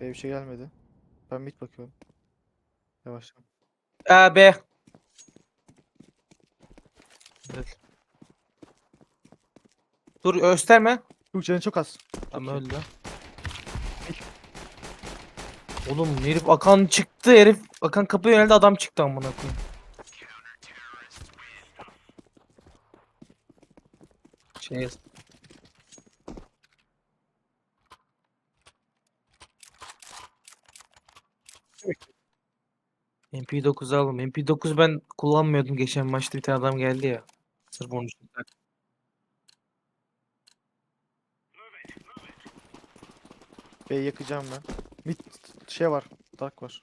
B bir şey gelmedi. Ben mid bakıyorum. Yavaştan. A, B. Evet. Dur gösterme. Yok canı çok az. Ama öldü. Oğlum herif Akan çıktı herif. Akan kapıya yöneldi adam çıktı amına koyayım. Şey MP9 aldım. MP9 ben kullanmıyordum geçen maçta bir tane adam geldi ya. Sırf onun için. B'yi yakacağım ben. Mid şey var. Dark var.